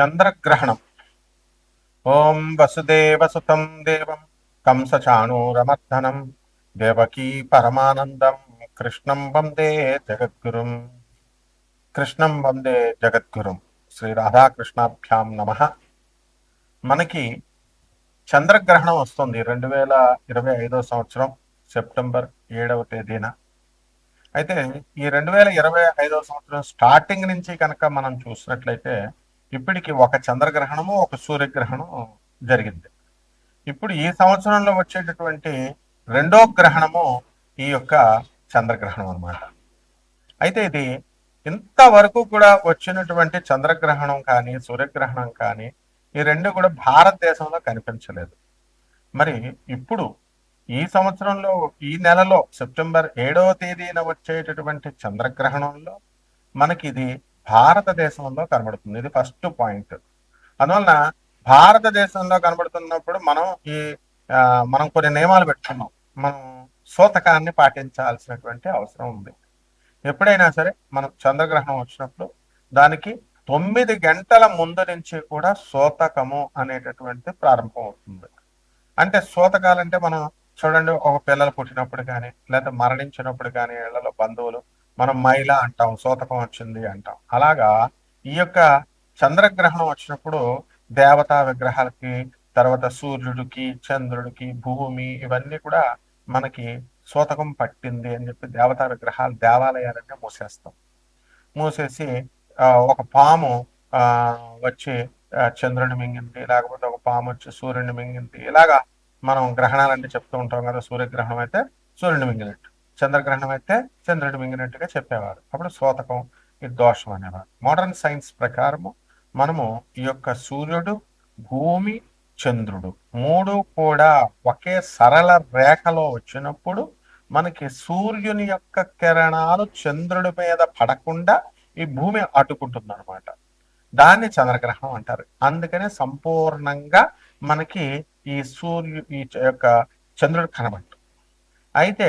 చంద్రగ్రహణం. ఓం వసుదేవసుతం దేవం కంసచాణూరమర్దనం దేవకీ పరమానందం కృష్ణం వందే జగద్గురుం. కృష్ణం వందే జగద్గురుం. శ్రీ రాధాకృష్ణాభ్యాం నమ. మనకి చంద్రగ్రహణం వస్తుంది రెండు వేల ఇరవై ఐదో సంవత్సరం సెప్టెంబర్ ఏడవ తేదీన. అయితే ఈ రెండు వేల ఇరవై ఐదో సంవత్సరం స్టార్టింగ్ నుంచి కనుక మనం చూసినట్లయితే ఇప్పటికి ఒక చంద్రగ్రహణము ఒక సూర్యగ్రహణం జరిగింది. ఇప్పుడు ఈ సంవత్సరంలో వచ్చేటటువంటి రెండో గ్రహణము ఈ యొక్క చంద్రగ్రహణం అన్నమాట. అయితే ఇది ఇంతవరకు కూడా వచ్చినటువంటి చంద్రగ్రహణం కానీ సూర్యగ్రహణం కానీ ఈ రెండు కూడా భారతదేశంలో కనిపించలేదు. మరి ఇప్పుడు ఈ సంవత్సరంలో ఈ నెలలో సెప్టెంబర్ ఏడవ తేదీన వచ్చేటటువంటి చంద్రగ్రహణంలో మనకి ఇది భారతదేశంలో కనబడుతుంది. ఇది ఫస్ట్ పాయింట్ అందువలన భారతదేశంలో కనబడుతున్నప్పుడు మనం ఈ మనం కొన్ని నియమాలు పెట్టుకున్నాం. మనం సూతకాన్ని పాటించాల్సినటువంటి అవసరం ఉంది. ఎప్పుడైనా సరే మనం చంద్రగ్రహణం వచ్చినప్పుడు దానికి తొమ్మిది గంటల ముందు నుంచి కూడా సోతకము అనేటటువంటి ప్రారంభం అవుతుంది. అంటే సోతకాలంటే మనం చూడండి ఒక పిల్లలు పుట్టినప్పుడు కానీ లేదా మరణించినప్పుడు కానీ ఇళ్ళలో బంధువులు మనం మైల అంటాం సూతకం వచ్చింది అంటాం. అలాగా ఈ యొక్క చంద్రగ్రహణం వచ్చినప్పుడు దేవతా విగ్రహాలకి తర్వాత సూర్యుడికి చంద్రుడికి భూమి ఇవన్నీ కూడా మనకి సూతకం పట్టింది అని చెప్పి దేవతా విగ్రహాలు దేవాలయాలన్నీ మూసేస్తాం. మూసేసి ఒక పాము ఆ వచ్చి ఆ, చంద్రుని మింగింది లేకపోతే ఒక పాము వచ్చి సూర్యుని మింగింది. ఇలాగా మనం గ్రహణాలంటే చెప్తూ ఉంటాం కదా సూర్యగ్రహణం అయితే సూర్యుని మింగినట్టు. చంద్రగ్రహణం అయితే చంద్రుడు మింగినట్టుగా చెప్పేవారు. అప్పుడు శోతకం ఇది దోషం అనేవారు. మోడర్న్ సైన్స్ ప్రకారము మనము ఈ యొక్క సూర్యుడు భూమి చంద్రుడు మూడు కూడా ఒకే సరళ రేఖలో వచ్చినప్పుడు మనకి సూర్యుని యొక్క కిరణాలు చంద్రుడి మీద పడకుండా ఈ భూమి అడ్డుకుంటుంది అనమాట దాన్ని చంద్రగ్రహణం అంటారు. అందుకనే సంపూర్ణంగా మనకి ఈ సూర్యు ఈ యొక్క చంద్రుడు కనబడు అయితే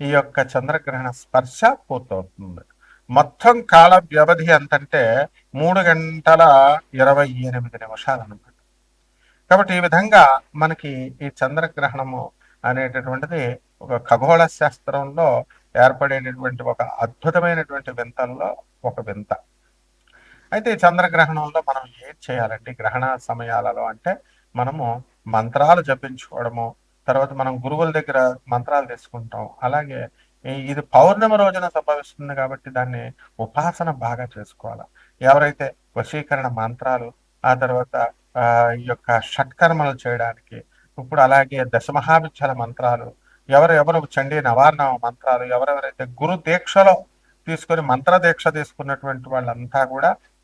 ఈ యొక్క చంద్రగ్రహణ స్పర్శ పూర్తవుతుంది. మొత్తం కాల వ్యవధి ఎంతంటే మూడు గంటల ఇరవై ఎనిమిది నిమిషాలు అనమాట కాబట్టి ఈ విధంగా మనకి ఈ చంద్రగ్రహణము అనేటటువంటిది ఒక ఖగోళ శాస్త్రంలో ఏర్పడేటటువంటి ఒక అద్భుతమైనటువంటి వింతల్లో ఒక వింత. అయితే ఈ చంద్రగ్రహణంలో మనం ఏం చేయాలండి గ్రహణ సమయాలలో అంటే మనము మంత్రాలు జపించుకోవడము తర్వాత మనం గురువుల దగ్గర మంత్రాలు తీసుకుంటాం. అలాగే ఇది పౌర్ణమి రోజున సంభవిస్తుంది కాబట్టి దాన్ని ఉపాసన బాగా చేసుకోవాలి. ఎవరైతే వశీకరణ మంత్రాలు ఆ తర్వాత ఆ, ఈ యొక్క షట్కర్మలు చేయడానికి ఇప్పుడు అలాగే దశమహావిద్యల మంత్రాలు ఎవరెవరు చండీ నవార్ణ మంత్రాలు ఎవరెవరైతే గురు దీక్షలో తీసుకొని మంత్ర దీక్ష తీసుకున్నటువంటి వాళ్ళంతా కూడా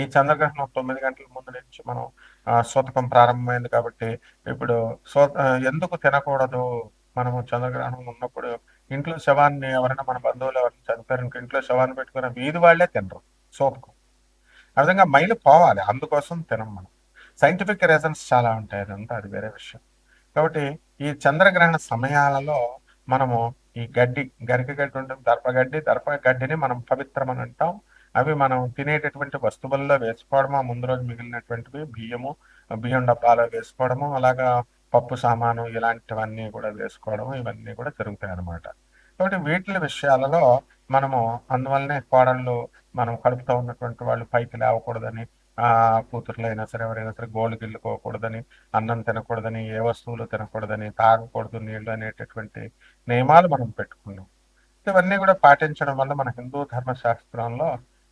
ఈ చంద్రగ్రహణం తొమ్మిది గంటల ముందు నుంచి మనం శోతకం ప్రారంభమైంది కాబట్టి ఇప్పుడు సో ఎందుకు తినకూడదు? మనము చంద్రగ్రహణం ఉన్నప్పుడు ఇంట్లో శవాన్ని ఎవరైనా మన బంధువులు ఎవరైనా చనిపోయారు ఇంట్లో శవాన్ని పెట్టుకున్న వీధి వాళ్ళే తినరు శోతకం. ఆ విధంగా మైలు పోవాలి అందుకోసం తినం మనం. సైంటిఫిక్ రీజన్స్ చాలా ఉంటాయి అదంతా అది వేరే విషయం. కాబట్టి ఈ చంద్రగ్రహణ సమయాలలో మనము ఈ గడ్డి గరిక గడ్డి ఉంటుంది దర్పగడ్డి దర్ప గడ్డిని మనం పవిత్రం అని అంటాం. అవి మనం తినేటటువంటి వస్తువుల్లో వేసుకోవడము ముందు రోజు మిగిలినటువంటివి బియ్యము బియ్యం డబ్బాలో వేసుకోవడము అలాగా పప్పు సామాను ఇలాంటివన్నీ కూడా వేసుకోవడము ఇవన్నీ కూడా జరుగుతాయి అన్నమాట. కాబట్టి వీటి విషయాలలో మనము అందువల్లనే కోడళ్ళు మనం కడుపుతో ఉన్నటువంటి వాళ్ళు పైకి లేవకూడదని ఆ కూతుర్లు అయినా సరే ఎవరైనా సరే గోలు గిల్లుకోకూడదని అన్నం తినకూడదని ఏ వస్తువులు తినకూడదని తాగకూడదు నీళ్ళు అనేటటువంటి నియమాలు మనం పెట్టుకున్నాం. ఇవన్నీ కూడా పాటించడం వల్ల మన హిందూ ధర్మశాస్త్రంలో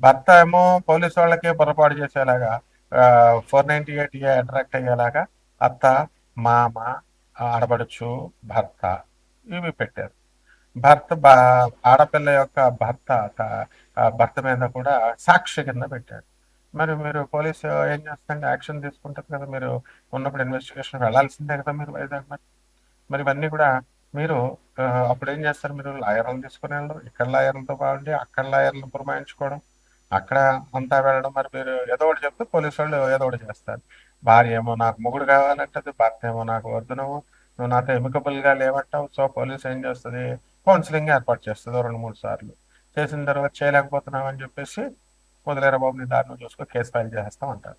భర్త ఏమో పోలీసు వాళ్ళకే పొరపాటు చేసేలాగా ఫోర్ నైన్టీ ఎయిట్ అట్రాక్ట్ అయ్యేలాగా అత్త మామ ఆడబడుచు భర్త ఇవి పెట్టారు. భర్త ఆడపిల్ల యొక్క భర్త భర్త మీద కూడా సాక్షి కింద పెట్టాడు మరి మీరు పోలీసు ఏం చేస్తాండి యాక్షన్ తీసుకుంటారు కదా మీరు ఉన్నప్పుడు ఇన్వెస్టిగేషన్ వెళ్ళాల్సిందే కదా మీరు వైజాగ్ మరి. మరి ఇవన్నీ కూడా మీరు అప్పుడు ఏం చేస్తారు మీరు లాయర్లు తీసుకుని వెళ్ళడం ఇక్కడ లాయర్లతో బాగుండి అక్కడ లాయర్లను పురమాయించుకోవడం అక్కడ అంతా వెళ్ళడం మరి మీరు ఏదో ఒకటి చెప్తే పోలీసు వాళ్ళు ఏదో ఒకటి చేస్తారు. భార్య ఏమో నాకు మొగుడు కావాలంటది భర్త ఏమో నాకు వద్దు నువ్వు నువ్వు నాతో ఎమికబుల్గా లేవంటావు సో పోలీసు ఏం చేస్తుంది? కౌన్సిలింగ్ ఏర్పాటు చేస్తుంది రెండు మూడు సార్లు. చేసిన తర్వాత చేయలేకపోతున్నావు అని చెప్పేసి వదిలేరా బాబు నీ దారిని చూసుకో కేసు ఫైల్ చేసేస్తాం అంటారు.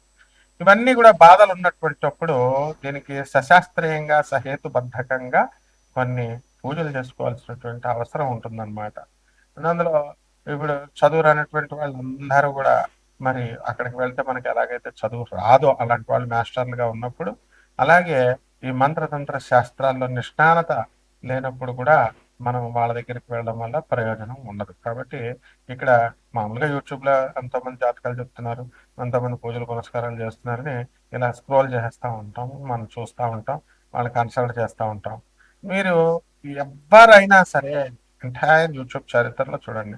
ఇవన్నీ కూడా బాధలు ఉన్నటువంటిప్పుడు దీనికి సశాస్త్రీయంగా సహేతుబద్ధకంగా కొన్ని పూజలు చేసుకోవాల్సినటువంటి అవసరం ఉంటుందన్నమాట. అందులో ఇప్పుడు చదువు రానటువంటి వాళ్ళందరూ కూడా మరి అక్కడికి వెళ్తే మనకి ఎలాగైతే చదువు రాదో అలాంటి వాళ్ళు మాస్టర్లుగా ఉన్నప్పుడు అలాగే ఈ మంత్రతంత్ర శాస్త్రాల్లో నిష్ణానత లేనప్పుడు కూడా మనం వాళ్ళ దగ్గరికి వెళ్ళడం వల్ల ప్రయోజనం ఉండదు. కాబట్టి ఇక్కడ మామూలుగా యూట్యూబ్లో ఎంతోమంది జాతకాలు చెప్తున్నారు ఎంతోమంది పూజలు పురస్కారాలు చేస్తున్నారని ఇలా స్క్రోల్ చేస్తూ ఉంటాం మనం చూస్తూ ఉంటాం వాళ్ళు కన్సల్ట్ చేస్తూ ఉంటాం. మీరు ఎవరైనా సరే ఎంటైర్ యూట్యూబ్ చరిత్రలో చూడండి.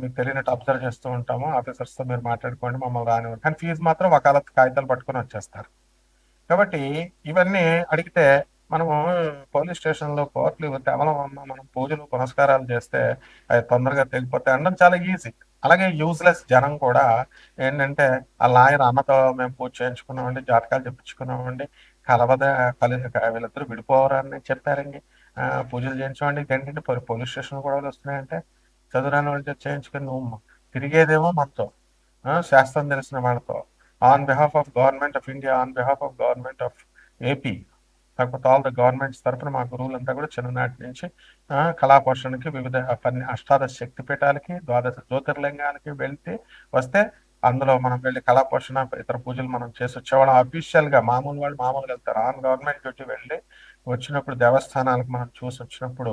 మీకు తెలియనట్టు అబ్జర్వ్ చేస్తూ ఉంటాము. ఆఫీసర్స్తో మీరు మాట్లాడుకోండి మమ్మల్ని రానివ్వండి. కానీ ఫీజు మాత్రం వకాలత్ కాగితాలు పట్టుకొని వచ్చేస్తారు. కాబట్టి ఇవన్నీ అడిగితే మనము పోలీస్ స్టేషన్లో కోర్టులు కేవలం మనం పూజలు పునస్కారాలు చేస్తే అవి తొందరగా తెగిపోతాయి అనడం చాలా ఈజీ అలాగే యూజ్లెస్ జనం కూడా ఏంటంటే ఆ లాయర్ అన్నతో మేము పూజ చేయించుకున్నామండి జాతకాలు చెప్పించుకున్నామండి కలవద కలి వీళ్ళిద్దరూ విడిపోవరని చెప్పారండి. పూజలు చేయించామండి ఏంటంటే పోలీస్ స్టేషన్ కూడా వస్తున్నాయంటే చదువురాని వాళ్ళు చేయించుకుని నువ్వు తిరిగేదేమో మనతో శాస్త్రం తెలిసిన వాళ్ళతో. On behalf of government of India on behalf of government of AP కాకపోతే ఆల్ ద గవర్నమెంట్స్ తరఫున మా గురువులంతా కూడా చిన్ననాటి నుంచి కళాపోషణకి వివిధ పన్ని అష్టాదశ శక్తి పీఠాలకి ద్వాదశ జ్యోతిర్లింగానికి వెళ్తే వస్తే అందులో మనం వెళ్ళి కళాపోషణ ఇతర పూజలు మనం చేసి వచ్చేవాళ్ళం. అఫీషియల్గా మామూలు వాళ్ళు మామూలుగా వెళ్తారు. ఆన్ గవర్నమెంట్ డ్యూటీ వెళ్ళి వచ్చినప్పుడు దేవస్థానాలకు మనం చూసి వచ్చినప్పుడు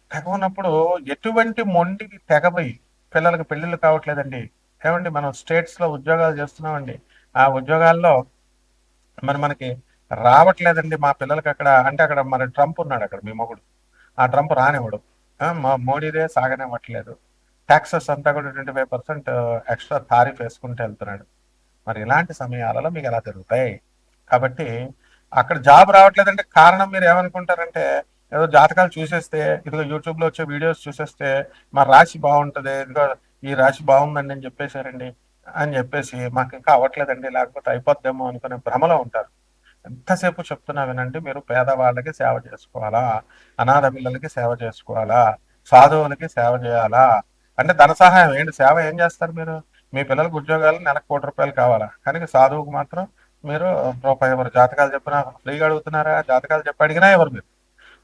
తెగవనప్పుడు ఎటువంటి మొండికి తెగపోయి పిల్లలకి పెళ్ళిళ్ళు కావట్లేదండి. ఏమండి మనం స్టేట్స్లో ఉద్యోగాలు చేస్తున్నామండి. ఆ ఉద్యోగాల్లో మరి మనకి రావట్లేదండి మా పిల్లలకి అక్కడ. అంటే అక్కడ మరి ట్రంప్ ఉన్నాడు అక్కడ మీ మొగుడు. ఆ ట్రంప్ రానివ్వడు. మా మోడీదే సాగనివ్వట్లేదు. ట్యాక్సెస్ అంతా కూడా twenty five percent extra tariff వేసుకుంటూ వెళ్తున్నాడు. మరి ఇలాంటి సమయాలలో మీకు ఎలా జరుగుతాయి? కాబట్టి అక్కడ జాబ్ రావట్లేదంటే కారణం మీరు ఏమనుకుంటారంటే ఏదో జాతకాలు చూసేస్తే ఇదిగో యూట్యూబ్లో వచ్చే వీడియోస్ చూసేస్తే మా రాశి బాగుంటది ఇదిగో ఈ రాశి బాగుందండి అని చెప్పేశారండి అని చెప్పేసి మాకు ఇంకా అవ్వట్లేదండి లేకపోతే అయిపోద్దేమో అనుకునే భ్రమలో ఉంటారు. ఎంతసేపు చెప్తున్నా వినండి మీరు పేదవాళ్ళకి సేవ చేసుకోవాలా? అనాథ పిల్లలకి సేవ చేసుకోవాలా? సాధువులకి సేవ చేయాలా? అంటే ధన సహాయం ఏంటి? సేవ ఏం చేస్తారు మీరు? మీ పిల్లలకు ఉద్యోగాలు నెలకు కోటి రూపాయలు కావాలా? కానీ సాధువుకు మాత్రం మీరు రూపాయి ఎవరు జాతకాలు చెప్పినా ఫ్రీగా అడుగుతున్నారా? జాతకాలు చెప్పి అడిగినా ఎవరు మీరు?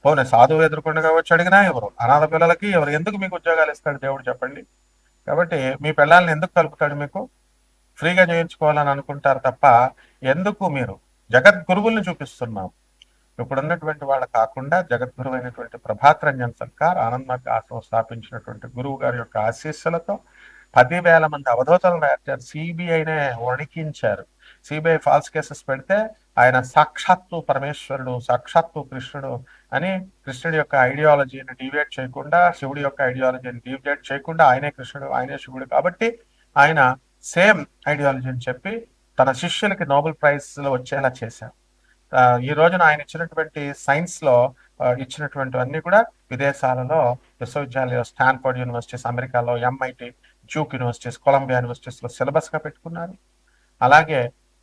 పోనీ సాధువు ఎదుర్కొండగా వచ్చి అడిగినా ఎవరు? అనాథ పిల్లలకి ఎవరు? ఎందుకు మీకు ఉద్యోగాలు ఇస్తాడు దేవుడు చెప్పండి? కాబట్టి మీ పిల్లల్ని ఎందుకు కలుపుతాడు మీకు? ఫ్రీగా చేయించుకోవాలని అనుకుంటారు తప్ప ఎందుకు మీరు? జగద్గురువుల్ని చూపిస్తున్నాం. ఇప్పుడు ఉన్నటువంటి వాళ్ళ కాకుండా జగద్గురు అయినటువంటి ప్రభాతరంజన్ సర్కార్ ఆనంద్ ఆశ్రమం స్థాపించినటువంటి గురువు గారి యొక్క ఆశీస్సులతో పదివేల మంది అవధూతలు రాశారు సిబిఐనే వణికించారు. సిబిఐ ఫాల్స్ కేసెస్ పెడితే ఆయన సాక్షాత్తు పరమేశ్వరుడు సాక్షాత్తు కృష్ణుడు అని కృష్ణుడి యొక్క ఐడియాలజీని డివియేట్ చేయకుండా శివుడి యొక్క ఐడియాలజీని డివియేట్ చేయకుండా ఆయనే కృష్ణుడు ఆయనే శివుడు కాబట్టి ఆయన సేమ్ ఐడియాలజీని చెప్పి తన శిష్యులకి నోబెల్ ప్రైజ్లో వచ్చేలా చేశారు. ఈ రోజున ఆయన ఇచ్చినటువంటి సైన్స్లో ఇచ్చినటువంటి అన్ని కూడా విదేశాలలో విశ్వవిద్యాలయాలు స్టాన్ఫర్డ్ యూనివర్సిటీస్ అమెరికాలో ఎంఐటి డ్యూక్ యూనివర్సిటీస్ కొలంబియా యూనివర్సిటీస్లో సిలబస్గా పెట్టుకున్నారు. అలాగే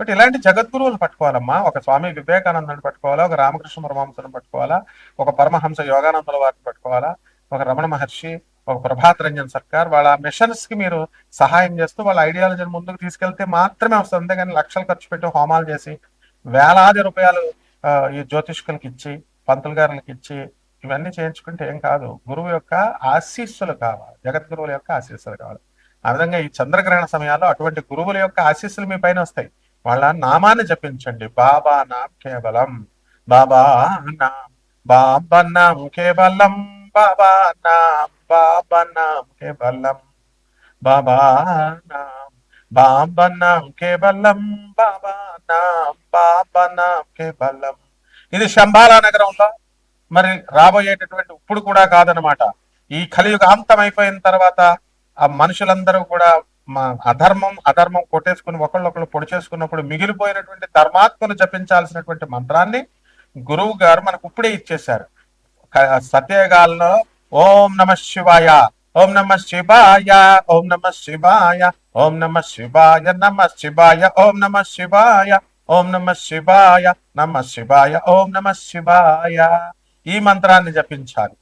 బట్ ఇలాంటి జగద్గురువులు పట్టుకోవాలమ్మా. ఒక స్వామి వివేకానందని పట్టుకోవాలా ఒక రామకృష్ణ పరమహంసను పట్టుకోవాలా ఒక పరమహంస యోగానందుల వారిని పట్టుకోవాలా ఒక రమణ మహర్షి ఒక ప్రభాత్ రంజన్ సర్కార్ వాళ్ళ మిషన్స్కి మీరు సహాయం చేస్తూ వాళ్ళ ఐడియాలజీని ముందుకు తీసుకెళ్తే మాత్రమే వస్తుంది. అంతేగాని లక్షలు ఖర్చు పెట్టి హోమాలు చేసి వేలాది రూపాయలు ఈ జ్యోతిష్కులకి ఇచ్చి పంతులు గారులకి ఇచ్చి ఇవన్నీ చేయించుకుంటే ఏం కాదు. గురువు యొక్క ఆశీస్సులు కావాలి. జగద్గురువుల యొక్క ఆశీస్సులు కావాలి. ఆ విధంగా ఈ చంద్రగ్రహణ సమయాల్లో అటువంటి గురువుల యొక్క ఆశీస్సులు మీ పైన వస్తాయి. వాళ్ళ నామాన్ని జపించండి. బాబా నాం కేవలం బాబా నాం బాబా నాం కేవలం బాబా నాం బాబా నాం కేవలం బాబా నాం బాబా నాం కేవలం బాబా నాం బాబా నాం కేవలం. ఇది శంబాల నగరంలో మరి రాబోయేటటువంటి ఇప్పుడు కూడా కాదనమాట ఈ కలియుగ అంతం అయిపోయిన తర్వాత ఆ మనుషులందరూ కూడా మా అధర్మం అధర్మం కొట్టేసుకుని ఒకళ్ళొకళ్ళు పొడి చేసుకున్నప్పుడు మిగిలిపోయినటువంటి ధర్మాత్మను జపించాల్సినటువంటి మంత్రాన్ని గురువు గారు మనకు ఇప్పుడే ఇచ్చేశారు. సత్యగాల్లో ఓం నమ శివాయ ఓం నమ శివాయ ఓం నమ శివాయ ఓం నమ శివాయ నమ శివాయ ఓం నమ శివాయ ఓం నమ శివాయ నమ శివాయ ఓం నమ శివాయ. ఈ మంత్రాన్ని జపించాలి.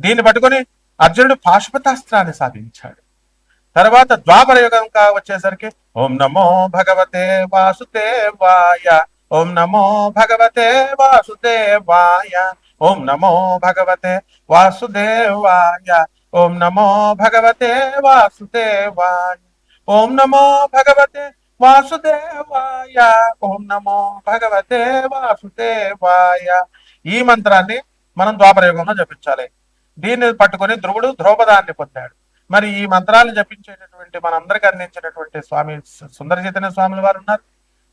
దీన్ని పట్టుకొని అర్జునుడు పాశుపతాస్త్రాన్ని సాధించాడు. తర్వాత ద్వాపర యుగం కా వచ్చేసరికి ఓం నమో భగవతే వాసుదేవాయ ఓం నమో భగవతే వాసుదేవాయ ఓం నమో భగవతే వాసుదేవాయ ఓం నమో భగవతే వాసుదేవాయ ఓం నమో భగవతే వాసుదేవాయ ఓం నమో భగవతే వాసుదేవాయ. ఈ మంత్రాన్ని మనం ద్వాపర యుగంలో జపించాలి. దీన్ని పట్టుకొని ధ్రువుడు ద్రౌపదాన్ని పొందాడు. మరి ఈ మంత్రాలు జపించేటటువంటి మనందరికి అందించినటువంటి స్వామి సుందర చైతన్య స్వాముల వారు ఉన్నారు.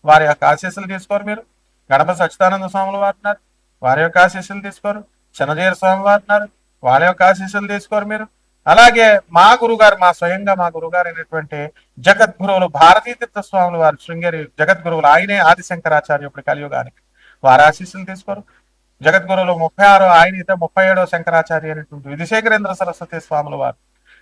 వారి యొక్క ఆశీస్సులు తీసుకోరు మీరు. గణప సచ్చిదానంద స్వాముల వారు ఉన్నారు. వారి యొక్క ఆశీస్సులు తీసుకోరు. చిన్నజీర స్వామి వారు ఉన్నారు. వాళ్ళ యొక్క ఆశీస్సులు తీసుకోరు మీరు. అలాగే మా గురుగారు మా స్వయంగా మా గురుగారు అయినటువంటి జగద్గురువులు భారతీ తీర్థ స్వాములు వారు శృంగేరి జగద్గురువులు ఆయనే ఆదిశంకరాచార్య ఇప్పుడు కలియుగానికి. వారి ఆశీస్సులు తీసుకోరు. జగద్గురువులు ముప్పై ఆరు ఆయన అయితే ముప్పై ఏడో శంకరాచార్య అనేటువంటి విధిశేఖరేంద్ర సరస్వతి స్వాములు వారు.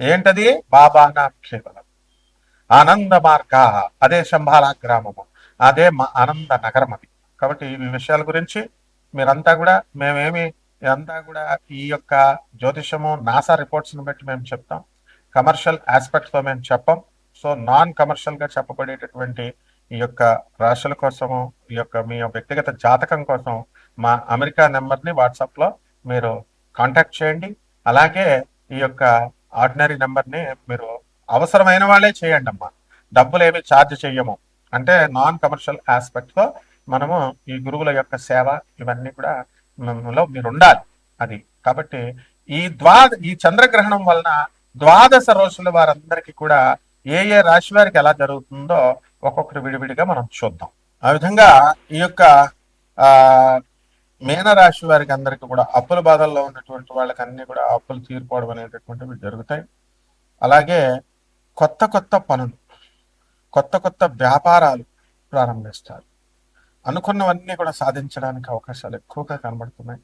ఏంటది? బాబానా కేవలం ఆనంద మార్గ అదే శంభాల గ్రామము. అదే మా ఆనంద నగరం అది. కాబట్టి ఈ విషయాల గురించి మీరంతా కూడా మేమేమి అంతా కూడా ఈ యొక్క జ్యోతిషము నాసా రిపోర్ట్స్ని బట్టి మేము చెప్తాం. కమర్షియల్ ఆస్పెక్ట్స్తో మేము చెప్పం. సో నాన్ కమర్షియల్గా చెప్పబడేటటువంటి ఈ యొక్క రాశుల కోసము ఈ యొక్క మీ వ్యక్తిగత జాతకం కోసం మా అమెరికా నెంబర్ని వాట్సాప్లో మీరు కాంటాక్ట్ చేయండి. అలాగే ఈ యొక్క ఆర్డినరీ నెంబర్ని మీరు అవసరమైన వాళ్ళే చేయండి అమ్మా. డబ్బులు ఏమి ఛార్జ్ చేయము అంటే నాన్ కమర్షియల్ ఆస్పెక్ట్తో మనము ఈ గురువుల యొక్క సేవ ఇవన్నీ కూడా లో మీరు ఉండాలి అది. కాబట్టి ఈ ద్వా ఈ చంద్రగ్రహణం వలన ద్వాదశ రోజుల వారందరికీ కూడా ఏ ఏ రాశి వారికి ఎలా జరుగుతుందో ఒక్కొక్కరు విడివిడిగా మనం చూద్దాం. ఆ విధంగా ఈ యొక్క ఆ మీనరాశి వారికి అందరికీ కూడా అప్పుల బాధల్లో ఉన్నటువంటి వాళ్ళకి అన్ని కూడా అప్పులు తీరిపోవడం అనేటటువంటివి జరుగుతాయి. అలాగే కొత్త కొత్త పనులు కొత్త కొత్త వ్యాపారాలు ప్రారంభిస్తారు. అనుకున్నవన్నీ కూడా సాధించడానికి అవకాశాలు ఎక్కువగా కనబడుతున్నాయి.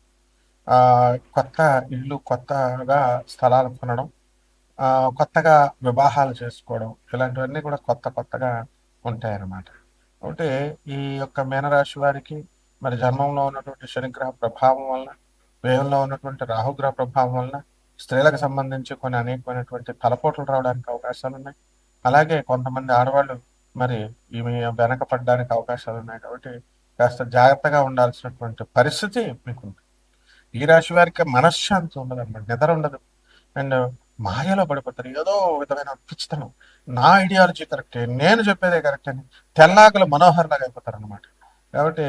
కొత్త ఇల్లు కొత్తగా స్థలాలు కొనడం కొత్తగా వివాహాలు చేసుకోవడం ఇలాంటివన్నీ కూడా కొత్త కొత్తగా ఉంటాయి అన్నమాట కాబట్టి ఈ యొక్క మీనరాశి వారికి మరి జన్మంలో ఉన్నటువంటి శనిగ్రహ ప్రభావం వలన వ్యయంలో ఉన్నటువంటి రాహుగ్రహ ప్రభావం వలన స్త్రీలకు సంబంధించి కొన్ని అనేకమైనటువంటి తలపోట్లు రావడానికి అవకాశాలు ఉన్నాయి. అలాగే కొంతమంది ఆడవాళ్ళు మరి ఈమె వెనకపడడానికి అవకాశాలు ఉన్నాయి కాబట్టి కాస్త జాగ్రత్తగా ఉండాల్సినటువంటి పరిస్థితి మీకుంది. ఈ రాశి వారికి మనశ్శాంతి ఉండదు అన్నమాట నిద్ర ఉండదు. అండ్ మాయలో పడిపోతారు. ఏదో విధమైన పిచ్చితనం నా ఐడియాలజీ కరెక్టే నేను చెప్పేదే కరెక్ట్ అని తెల్లాకలు మనోహర్లాగా అయిపోతారు అనమాట కాబట్టి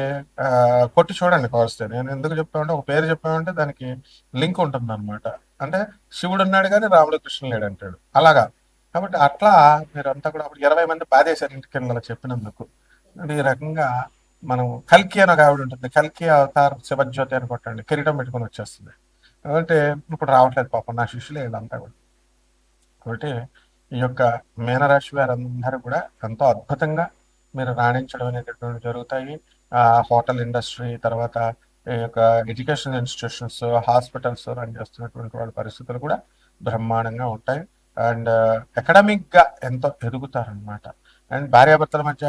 కొట్టి చూడండి కావలిస్తే నేను ఎందుకు చెప్పామంటే ఒక పేరు చెప్పామంటే దానికి లింక్ ఉంటుంది అనమాట అంటే శివుడు ఉన్నాడు కానీ రాముడు కృష్ణుడు లేడు అంటాడు. అలాగా. కాబట్టి అట్లా మీరంతా కూడా అప్పుడు ఇరవై మంది బాధేశారు ఇంటికి అలా చెప్పినందుకు ఈ రకంగా మనం కల్కి అని ఒక ఆవిడ ఉంటుంది. కల్కి అవతార్ శివజ్యోతి అని కొట్టండి. కిరీటం పెట్టుకొని వచ్చేస్తుంది. కాబట్టి ఇప్పుడు రావట్లేదు పాపం నా శిష్యులే వీళ్ళంతా కూడా. కాబట్టి ఈ యొక్క మీనరాశి వారందరూ కూడా ఎంతో అద్భుతంగా మీరు రాణించడం అనేటటువంటి జరుగుతాయి. హోటల్ ఇండస్ట్రీ తర్వాత ఈ యొక్క ఎడ్యుకేషన్ ఇన్స్టిట్యూషన్స్ హాస్పిటల్స్ రన్ చేస్తున్నటువంటి వాళ్ళ పరిస్థితులు కూడా బ్రహ్మాండంగా ఉంటాయి. అండ్ అకాడమిక్గా ఎంతో ఎదుగుతారనమాట అండ్ భార్యాభర్తల మధ్య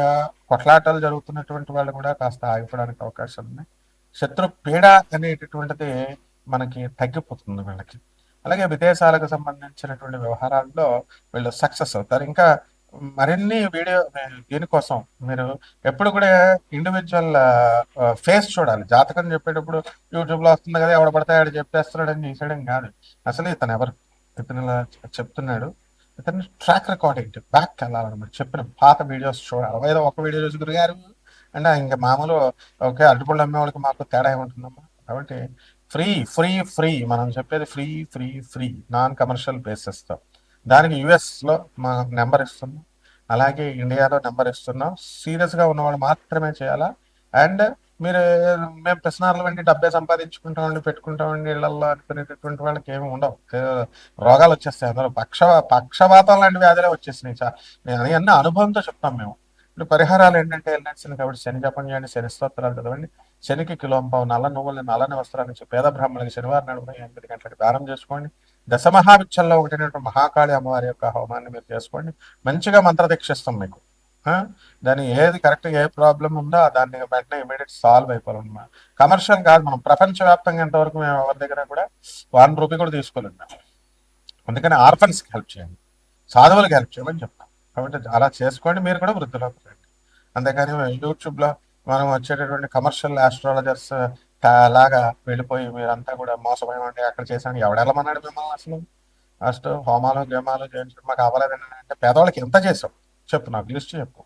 కొట్లాటలు జరుగుతున్నటువంటి వాళ్ళు కూడా కాస్త ఆగిపోవడానికి అవకాశాలు ఉన్నాయి శత్రు పీడ అనేటటువంటిది మనకి తగ్గిపోతుంది వీళ్ళకి. అలాగే విదేశాలకు సంబంధించినటువంటి వ్యవహారాల్లో వీళ్ళు సక్సెస్ అవుతారు. ఇంకా మరిన్ని వీడియో దీనికోసం మీరు ఎప్పుడు కూడా ఇండివిజువల్ ఫేస్ చూడాలి. జాతకం చెప్పేటప్పుడు యూట్యూబ్లో వస్తుంది కదా ఎవడ పడితే ఆడు చెప్పేస్తున్నాడని చేసేయడం కాదు. అసలు ఇతను ఎవరు? ఇతను ఇలా చెప్తున్నాడు. ఇతను ట్రాక్ రికార్డ్ ఏంటి? బ్యాక్ వెళ్ళాలన్నమాట. చెప్పిన పాత వీడియోస్ చూడాలి. ఏదో ఒక వీడియో చూసి గురిగారు అంటే ఇంకా మామూలు ఓకే అరటిపళ్ళు అమ్మే వాళ్ళకి మాకు తేడా ఏముంటుందమ్మా? కాబట్టి ఫ్రీ ఫ్రీ ఫ్రీ మనం చెప్పేది free free free non commercial బేసిస్తో దానికి యుఎస్లో మా నెంబర్ ఇస్తున్నాం. అలాగే ఇండియాలో నెంబర్ ఇస్తున్నాం. సీరియస్గా ఉన్నవాళ్ళు మాత్రమే చేయాలా? అండ్ మీరు మేము ప్రశ్నార్లు వంటి డబ్బే సంపాదించుకుంటామండి పెట్టుకుంటామండి ఇళ్ళలో అనుకునేటటువంటి వాళ్ళకి ఏమి ఉండవు. రోగాలు వచ్చేస్తాయి. అందులో పక్ష పక్షపాతం లాంటి వ్యాధులే వచ్చేసినాయి. చా నేను అన్ని అనుభవంతో చెప్తాం మేము. ఇప్పుడు పరిహారాలు ఏంటంటే వెళ్ళాల్సింది కాబట్టి శని జపం చేయండి శని స్తోత్రాలు చదవండి. శనికి కిలోంపావు నల్ల నువ్వులు నల్లని వస్త్రాన్ని పేద బ్రాహ్మణులకి శనివారం నడుమ ఎనిమిది గంటలకు దానం చేసుకోండి. దశమహావిచ్చల్లో ఒకటైనటువంటి మహాకాళి అమ్మవారి యొక్క హోమాన్ని మీరు చేసుకోండి. మంచిగా మంత్ర దీక్షిస్తాం మీకు దాన్ని ఏది కరెక్ట్గా ఏ ప్రాబ్లం ఉందో దాన్ని వెంటనే ఇమీడియట్ సాల్వ్ అయిపోవాలన్నమాట. కమర్షియల్ కాదు మనం ప్రపంచవ్యాప్తంగా ఎంతవరకు మేము ఎవరి దగ్గర కూడా వన్ రూపీ కూడా తీసుకోలేము. మేము. అందుకని ఆర్ఫన్స్కి హెల్ప్ చేయండి. సాధువులకు హెల్ప్ చేయమని చెప్తాం. కాబట్టి అలా చేసుకోండి మీరు కూడా వృద్ధిలోకి రండి. అంతేకాని యూట్యూబ్లో మనం వచ్చేటటువంటి కమర్షియల్ ఆస్ట్రాలజర్స్ అలాగా వెళ్ళిపోయి మీరంతా కూడా మోసపోయామండి అక్కడ చేశాను ఎవడెళ్ళమన్నాడు మిమ్మల్ని అసలు? ఫస్ట్ హోమాలు గేమాలు చేయించడం మాకు అవ్వలేదని అంటే పేదవాళ్ళకి ఎంత చేసావు? చెప్పు నాకు లిస్ట్ చెప్పు.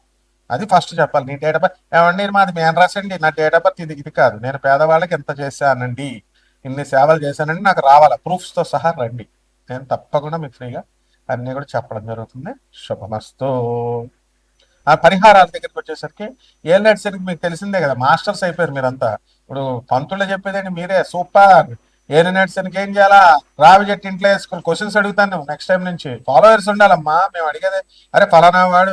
అది ఫస్ట్ చెప్పాలి. నీ డేట్ ఆఫ్ బర్త్ ఏమండి? మాది మేము రాసండి నా డేట్ ఆఫ్ బర్త్ ఇది ఇది కాదు. నేను పేదవాళ్ళకి ఎంత చేశానండి? ఇన్ని సేవలు చేశానండి. నాకు రావాలా? ప్రూఫ్స్తో సహా రండి. నేను తప్పకుండా మీకు ఫ్రీగా అన్నీ కూడా చెప్పడం జరుగుతుంది. శుభమస్తు. ఆ పరిహారాల దగ్గరికి వచ్చేసరికి ఏ నడిచేసరికి మీకు తెలిసిందే కదా మాస్టర్స్ అయిపోయారు మీరంతా. ఇప్పుడు పంతులు చెప్పేదండి మీరే. సూపర్. ఏ ఏం చేయాలా? రావి చెట్టు ఇంట్లో వేసుకుని క్వశ్చన్స్ అడుగుతాను నెక్స్ట్ టైం నుంచి. ఫాలోవర్స్ ఉండాలమ్మా. మేము అడిగేది అరే ఫలానా వాడు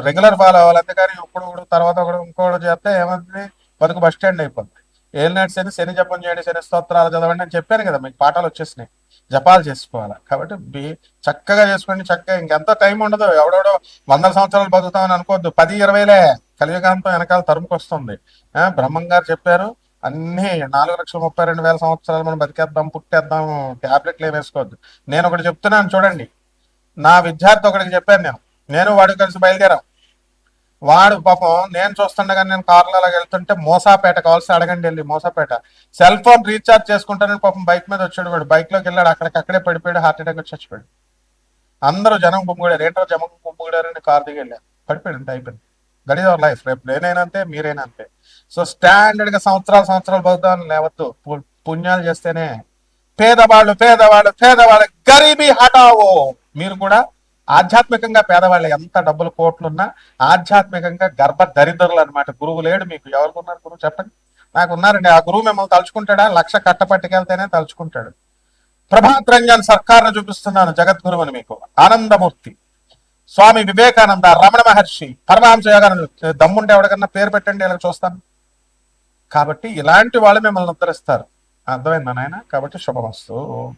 రెగ్యులర్ ఫాలో అవ్వాలి. అందుకని ఇప్పుడు తర్వాత ఒకడు ఇంకోటి చేస్తే ఏమవుతుంది? బతుకు బస్ స్టాండ్ అయిపోతుంది ఏ నైట్స్ అని శని జపం చేయండి శని స్తోత్రాలు చదవండి అని చెప్పాను కదా మీకు పాఠాలు వచ్చేసినాయి. జపాలు చేసుకోవాలి? కాబట్టి బి- చక్కగా చేసుకోండి చక్కగా. ఇంకెంత టైం ఉండదు ఎవడెవడో వందల సంవత్సరాలు బతుకుతామని అనుకోవద్దు. పది ఇరవైలే. కలియుగాంతం వెనకాల తరుముకొస్తుంది. ఆ, బ్రహ్మం గారు చెప్పారు అన్ని నాలుగు లక్షల ముప్పై రెండు వేల సంవత్సరాలు మనం బతికేద్దాం పుట్టేద్దాం టాబ్లెట్లు ఏం వేసుకోవద్దు. నేను ఒకటి చెప్తున్నాను చూడండి. నా విద్యార్థి ఒకటికి చెప్పాను నేను. నేను వాడు కలిసి బయలుదేరాం. వాడు పాపం నేను చూస్తుండగా నేను కార్లో అలా వెళ్తుంటే మోసాపేట కావాల్సి అడగండి వెళ్ళి మోసాపేట. సెల్ ఫోన్ రీఛార్జ్ చేసుకుంటానని పాపం బైక్ మీద వచ్చాడు వాడు. బైక్లోకి వెళ్ళాడు అక్కడికక్కడే పడిపోయాడు హార్ట్ అటాక్ వచ్చి చచ్చిపోయాడు అందరూ జనం గుమ్ముగాడారు ఏంటో జనం గుమ్ముగాడారని కార్ దిగి వెళ్ళారు. పడిపోయాడు అంతే అయిపోయింది. దట్ ఈస్ అవర్ లైఫ్ రేపు నేనైనా అంతే మీరైనా అంతే సో స్టాండర్డ్గా సంవత్సరాలు సంవత్సరాలు బతుకుతాను లేవద్దు. పుణ్యాలు చేస్తేనే పేదవాళ్ళు పేదవాళ్ళు పేదవాళ్ళు గరీబీ హటావో మీరు కూడా ఆధ్యాత్మికంగా పేదవాళ్ళు ఎంత డబ్బులు కోట్లున్నా ఆధ్యాత్మికంగా గర్భ దరిద్రులు అనమాట గురువు లేడు మీకు ఎవరికి ఉన్నారు గురువు? చెప్పండి. నాకు ఉన్నారండి. ఆ గురువు మిమ్మల్ని తలుచుకుంటాడా? లక్ష కట్ట పట్టుకెళ్తేనే తలుచుకుంటాడు. ప్రభాత్ రంజన్ సర్కార్ను చూపిస్తున్నాను జగద్గురువుని మీకు. ఆనందమూర్తి. స్వామి వివేకానంద రమణ మహర్షి పరమహంస యోగానంద దమ్ముంటే ఎవరికన్నా పేరు పెట్టండి ఇలా చూస్తాను. కాబట్టి ఇలాంటి వాళ్ళు మిమ్మల్ని ఉద్ధరిస్తారు. అర్థమైందా నాయన? కాబట్టి శుభమస్తు.